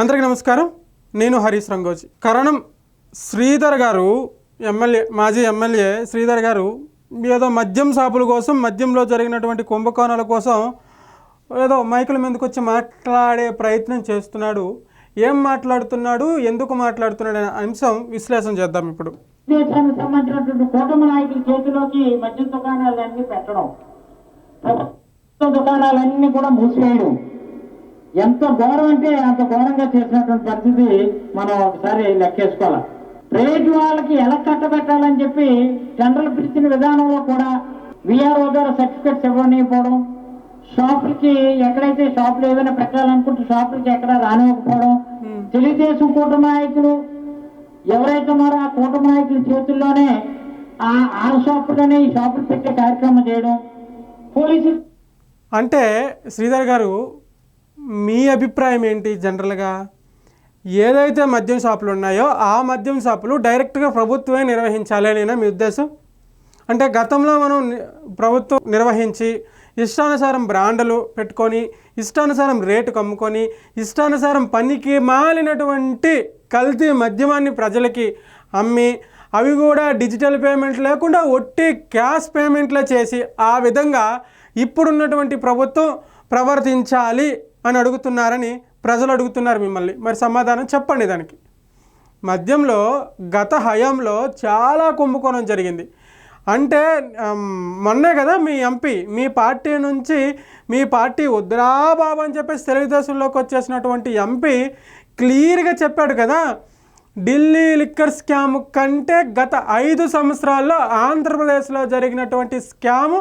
అందరికీ నమస్కారం. నేను హరీష్ రంగోజీ. కరణం శ్రీధర్ గారు ఎమ్మెల్యే మాజీ ఎమ్మెల్యే శ్రీధర్ గారు ఏదో మద్యం షాపుల కోసం మద్యంలో జరిగినటువంటి కుంభకోణాల కోసం ఏదో మైకుల మీదకి వచ్చి మాట్లాడే ప్రయత్నం చేస్తున్నాడు. ఏం మాట్లాడుతున్నాడు? ఎందుకు మాట్లాడుతున్నాడు అనే అంశం విశ్లేషణ చేద్దాం ఇప్పుడు. సంబంధించినటువంటి కూటమి నాయకుల చేతిలోకి మద్యం దుకాణాలన్నీ పెట్టడం. దుకాణాలన్నీ కూడా మూసివేయడం. ఎంత ఘోరం అంటే అంత ఘోరంగా చేసినటువంటి పరిస్థితి మనం ఒకసారి లెక్కేసుకోవాలి. ప్రైవేట్ వాళ్ళకి ఎలా కట్టబెట్టాలని చెప్పి టెండర్లు పిలిచిన విధానంలో కూడా విఆర్ఓ ద్వారా సర్టిఫికెట్స్ ఇవ్వనివ్వకపోవడం షాపులకి ఎక్కడైతే షాపులు ఏదైనా పెట్టాలనుకుంటే షాపులకి ఎక్కడ రానివ్వకపోవడం తెలుగుదేశం కూటమి నాయకులు ఎవరైతే ఉన్నారో ఆ కూటమి నాయకుల చేతుల్లోనే ఆ ఆ షాపులోనే ఈ షాపులు పెట్టే కార్యక్రమం చేయడం పోలీసులు అంటే శ్రీధర్ గారు మీ అభిప్రాయం ఏంటి జనరల్గా? ఏదైతే మద్యం షాపులు ఉన్నాయో ఆ మద్యం షాపులు డైరెక్ట్గా ప్రభుత్వమే నిర్వహించాలనేనా మీ ఉద్దేశం? అంటే గతంలో మనం ప్రభుత్వం నిర్వహించి ఇష్టానుసారం బ్రాండ్లు పెట్టుకొని ఇష్టానుసారం రేటు కమ్ముకొని ఇష్టానుసారం పనికి మాలినటువంటి కల్తీ మద్యమాన్ని ప్రజలకి అమ్మి అవి కూడా డిజిటల్ పేమెంట్ లేకుండా ఒట్టి క్యాష్ పేమెంట్లే చేసి ఆ విధంగా ఇప్పుడున్నటువంటి ప్రభుత్వం ప్రవర్తించాలి అని అడుగుతున్నారని ప్రజలు అడుగుతున్నారు మిమ్మల్ని. మరి సమాధానం చెప్పండి దానికి. మద్యంలో గత హయాంలో చాలా కుంభకోణం జరిగింది. అంటే మొన్నే కదా మీ ఎంపీ మీ పార్టీ నుంచి మీ పార్టీ వద్దురా బాబు అని చెప్పేసి తెలుగుదేశంలోకి వచ్చేసినటువంటి ఎంపీ క్లియర్గా చెప్పాడు కదా ఢిల్లీ లిక్కర్ స్కామ్ కంటే గత ఐదు సంవత్సరాల్లో ఆంధ్రప్రదేశ్లో జరిగినటువంటి స్కాము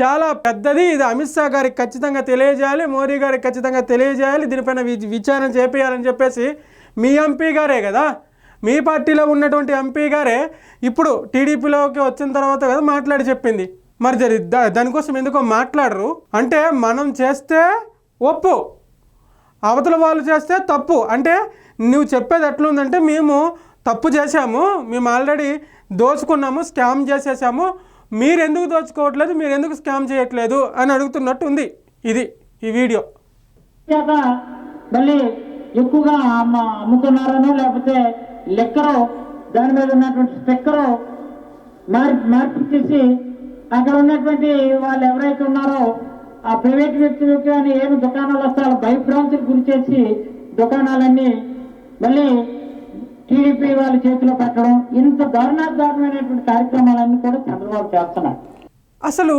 చాలా పెద్దది. ఇది అమిత్ షా గారికి ఖచ్చితంగా తెలియజేయాలి మోడీ గారికి ఖచ్చితంగా తెలియజేయాలి. దీనిపైన వి- విచారణ చేపేయాలని చెప్పేసి మీ ఎంపీ గారే కదా? మీ పార్టీలో ఉన్నటువంటి ఎంపీ గారే ఇప్పుడు టీడీపీలోకి వచ్చిన తర్వాత కదా మాట్లాడి చెప్పింది. మరి జరి దా- దానికోసం ఎందుకో మాట్లాడరు? అంటే మనం చేస్తే ఒప్పు. అవతల వాళ్ళు చేస్తే తప్పు. అంటే నువ్వు చెప్పేది ఎట్లుందంటే మేము తప్పు చేశాము మేము ఆల్రెడీ దోచుకున్నాము స్కామ్ చేసేసాము మీరు ఎందుకు దోచుకోవట్లేదు మీరు ఎందుకు స్కామ్ చేయట్లేదు అని అడుగుతున్నట్టు ఉంది ఇది ఈ వీడియో. మళ్ళీ ఎక్కువగా అమ్మ లేకపోతే లెక్కరో దాని మీద ఉన్నటువంటి స్టిక్కరు మార్పు చేసి అక్కడ ఉన్నటువంటి వాళ్ళు ఎవరైతే ఉన్నారో ఆ ప్రైవేట్ వ్యక్తులు కానీ ఏమి దుకాణాలు వస్తారో భయభ్రాంతికి గురి చేసి దుకాణాలన్నీ మళ్ళీ టీడీపీ వాళ్ళ చేతిలో పెట్టడం ఇంత దారుణాదారుణమైనటువంటి కార్యక్రమాలన్నీ కూడా చంద్రబాబు చేస్తున్నారు. అసలు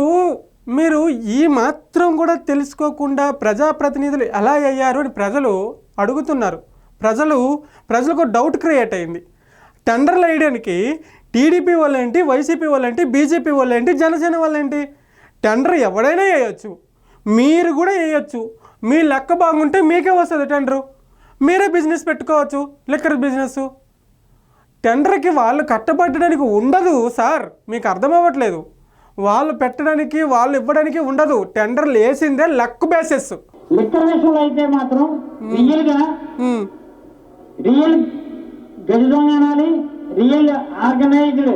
మీరు ఈ మాత్రం కూడా తెలుసుకోకుండా ప్రజాప్రతినిధులు ఎలా అయ్యారు అని ప్రజలు అడుగుతున్నారు. ప్రజలు ప్రజలకు డౌట్ క్రియేట్ అయింది. టెండర్లు వేయడానికి టీడీపీ వాళ్ళేంటి వైసీపీ వాళ్ళేంటి బీజేపీ వాళ్ళేంటి జనసేన వాళ్ళేంటి? టెండర్ ఎవడైనా వేయచ్చు. మీరు కూడా వేయచ్చు. మీ లెక్క బాగుంటే మీకే వస్తుంది టెండరు మీరే బిజినెస్ పెట్టుకోవచ్చు. లిక్కర్ బిజినెస్ టెండర్కి వాళ్ళు కట్టబట్టడానికి ఉండదు సార్. మీకు అర్థం అవ్వట్లేదు వాళ్ళు పెట్టడానికి వాళ్ళు ఇవ్వడానికి ఉండదు. టెండర్లు వేసిందే లక్ బేసెస్. అయితే మాత్రం రియల్గా ఉమ్, రియల్ గజ దొంగ అనాలి రియల్ ఆర్గనైజ్డ్.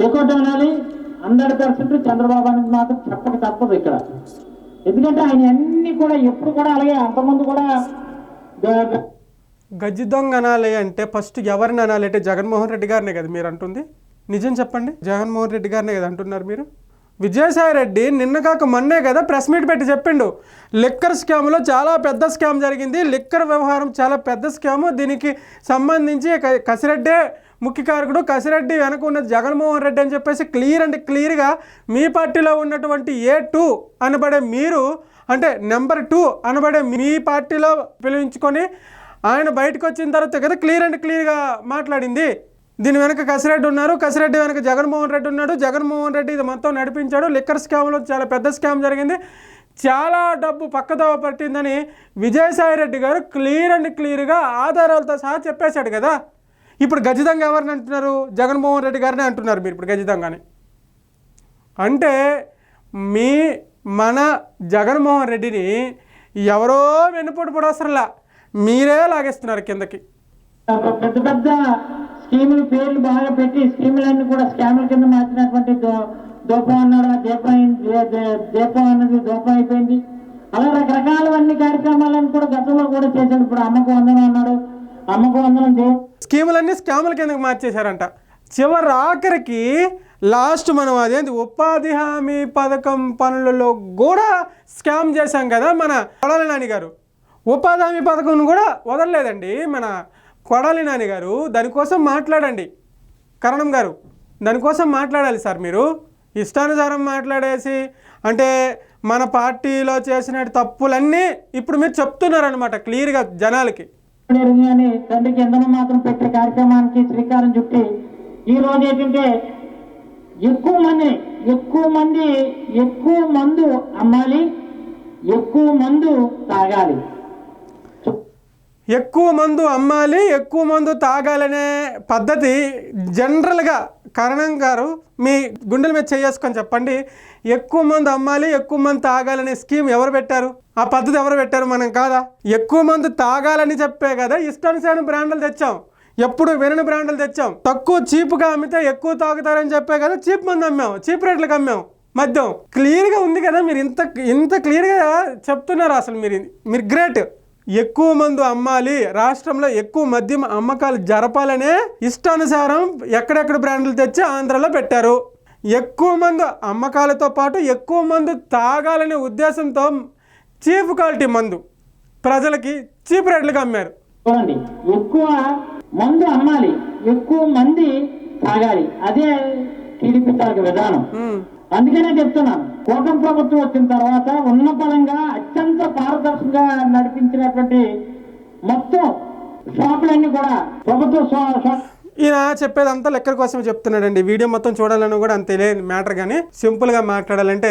డెకోట్ అనాలి హండ్రెడ్ పర్సెంట్ చంద్రబాబు అనేది మాత్రం చెప్పక తప్పదు ఇక్కడ. ఎందుకంటే ఆయన అన్ని కూడా ఎప్పుడు కూడా అలాగే అంతకుముందు కూడా గజ్జి దొంగ అనాలి అంటే ఫస్ట్ ఎవరిని అనాలి? అంటే జగన్మోహన్ రెడ్డి గారినే కదా మీరు అంటుంది. నిజం చెప్పండి. జగన్మోహన్ రెడ్డి గారినే కదా అంటున్నారు మీరు. విజయసాయి రెడ్డి నిన్న కాక మొన్నే కదా ప్రెస్ మీట్ పెట్టి చెప్పిండు. లిక్కర్ స్కామ్లో చాలా పెద్ద స్కామ్ జరిగింది. లిక్కర్ వ్యవహారం చాలా పెద్ద స్కాము. దీనికి సంబంధించి కసిరెడ్డే ముఖ్య కారకుడు కసిరెడ్డి వెనక ఉన్నది జగన్మోహన్ రెడ్డి అని చెప్పేసి క్లియర్ అండ్ క్లియర్గా మీ పార్టీలో ఉన్నటువంటి ఏ టూ అనబడే మీరు అంటే నెంబర్ టూ అనబడే మీ పార్టీలో పిలిపించుకొని ఆయన బయటకు వచ్చిన తర్వాత కదా క్లియర్ అండ్ క్లియర్గా మాట్లాడింది. దీని వెనక కసిరెడ్డి ఉన్నారు. కసిరెడ్డి వెనక జగన్మోహన్ రెడ్డి ఉన్నాడు. జగన్మోహన్ రెడ్డి ఇది మొత్తం నడిపించాడు. లిక్కర్ స్కామ్లో చాలా పెద్ద స్కామ్ జరిగింది. చాలా డబ్బు పక్కదోవ పట్టిందని విజయసాయి రెడ్డి గారు క్లియర్ అండ్ క్లియర్గా ఆధారాలతో సహా చెప్పేశాడు కదా. ఇప్పుడు ఖచ్చితంగా ఎవరిని అంటున్నారు? జగన్మోహన్ రెడ్డి గారిని అంటున్నారు మీరు ఇప్పుడు ఖచ్చితంగానే అంటే మీ మన జగన్మోహన్ రెడ్డిని ఎవరో వెన్నుపోటు పొడవసరలా మీరే లాగేస్తున్నారు కిందకి. పెద్ద పెద్ద స్కీములు పేర్లు బాగా పెట్టి స్కీములన్నీ కూడా స్కాముల కింద మార్చినటువంటి దూపం అన్నాడు. దీపం దీపం అన్నది దూపం అయిపోయింది. అలా రకరకాలవన్నీ కార్యక్రమాలను కూడా గతంలో కూడా చేశాడు. ఇప్పుడు అమ్మకు వందనం అన్నాడు. అమ్మకు వందనం స్కీములన్నీ స్కాముల కిందకి మార్చేశారంట. చివరి ఆఖరికి లాస్ట్ మనం అదేంటి ఉపాధి హామీ పథకం పనులలో కూడా స్కామ్ చేశాం కదా మన కొడాలి నాని గారు. ఉపాధి హామీ పథకం కూడా వదలలేదండి. మన కొడాలి నాని గారు దానికోసం మాట్లాడండి. కరణం గారు దానికోసం మాట్లాడాలి సార్ మీరు. ఇష్టానుసారం మాట్లాడేసి అంటే మన పార్టీలో చేసిన తప్పులన్నీ ఇప్పుడు మీరు చెప్తున్నారనమాట క్లియర్గా జనాలకి. అని తండ్రికి ఇంధనం మాత్రం పెట్టే కార్యక్రమానికి శ్రీకారం చుట్టి ఈ రోజు ఏంటంటే ఎక్కువ మంది ఎక్కువ మంది ఎక్కువ మందు అమ్మాలి ఎక్కువ మందు తాగాలి. ఎక్కువ మందు అమ్మాలి ఎక్కువ మందు తాగాలనే పద్ధతి జనరల్గా కరణం గారు మీ గుండెల మీద చేసుకొని చెప్పండి. ఎక్కువ మందు అమ్మాలి ఎక్కువ మంది తాగాలనే స్కీమ్ ఎవరు పెట్టారు? ఆ పద్ధతి ఎవరు పెట్టారు మనం కాదా? ఎక్కువ మందు తాగాలని చెప్పే కదా ఇష్టానుసారం బ్రాండ్లు తెచ్చాం. ఎప్పుడు వినని బ్రాండ్లు తెచ్చాం. తక్కువ చీప్గా అమ్మితే ఎక్కువ తాగుతారని చెప్పే కదా చీప్ మందు అమ్మాం చీప్ రేట్లకు అమ్మాం. మద్యం క్లియర్గా ఉంది కదా మీరు ఇంత ఇంత క్లియర్గా చెప్తున్నారు అసలు మీరు మీరు గ్రేట్. ఎక్కువ మందు అమ్మాలి. రాష్ట్రంలో ఎక్కువ మద్యం అమ్మకాలు జరపాలనే ఇష్టానుసారం ఎక్కడెక్కడ బ్రాండ్లు తెచ్చి ఆంధ్రలో పెట్టారు. ఎక్కువ మందు అమ్మకాలతో పాటు ఎక్కువ మందు తాగాలనే ఉద్దేశంతో చీప్ క్వాలిటీ మందు ప్రజలకి చీప్ రేట్లకు అమ్మారు. చూడండి ఎక్కువ మందు అమ్మాలి ఎక్కువ మంది తాగాలి. అదే టీడీపీ విధానం. అందుకనే చెప్తున్నాను కోటం ప్రభుత్వం వచ్చిన తర్వాత ఉన్న అత్యంత పారదర్శకంగా నడిపించినటువంటి మొత్తం షాపులన్నీ కూడా ప్రభుత్వ ఈయన చెప్పేదంతా లెక్కల కోసమే చెప్తున్నాడండి. వీడియో మొత్తం చూడాలని కూడా అంత తెలియని మ్యాటర్ కానీ సింపుల్గా మాట్లాడాలంటే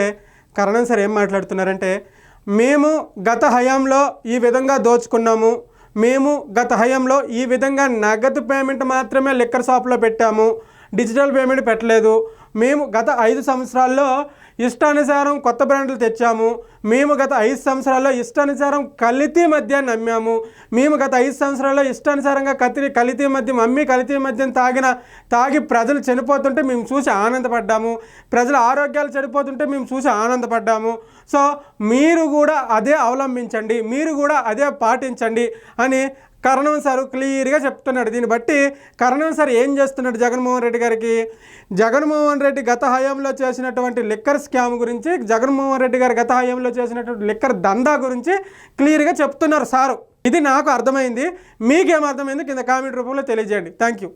కరణం సార్ ఏం మాట్లాడుతున్నారంటే మేము గత హయాంలో ఈ విధంగా దోచుకున్నాము. మేము గత హయాంలో ఈ విధంగా నగదు పేమెంట్ మాత్రమే లిక్కర్ షాప్లో పెట్టాము. డిజిటల్ పేమెంట్ పెట్టలేదు. మేము గత ఐదు సంవత్సరాల్లో ఇష్టానుసారం కొత్త బ్రాండ్లు తెచ్చాము. మేము గత ఐదు సంవత్సరాల్లో ఇష్టానుసారం కలితీ మద్యాన్ని అమ్మాము మేము గత ఐదు సంవత్సరాల్లో ఇష్టానుసారంగా కత్తి కలితీ మద్యం అమ్మి కలితీ మద్యం తాగిన తాగి ప్రజలు చనిపోతుంటే మేము చూసి ఆనందపడ్డాము. ప్రజల ఆరోగ్యాలు చెడిపోతుంటే మేము చూసి ఆనందపడ్డాము. సో మీరు కూడా అదే అవలంబించండి. మీరు కూడా అదే పాటించండి అని కరణం సార్ క్లియర్గా చెప్తున్నాడు. దీన్ని బట్టి కరణం సార్ ఏం చేస్తున్నాడు జగన్మోహన్ రెడ్డి గారికి? జగన్మోహన్ రెడ్డి గత హయాంలో చేసినటువంటి లిక్కర్ స్కామ్ గురించి జగన్మోహన్ రెడ్డి గారు గత హయాంలో చేసినటువంటి లిక్కర్ దందా గురించి క్లియర్గా చెప్తున్నారు సారు. ఇది నాకు అర్థమైంది. మీకేం అర్థమైంది? కింద కామెంట్ రూపంలో తెలియజేయండి. Thank you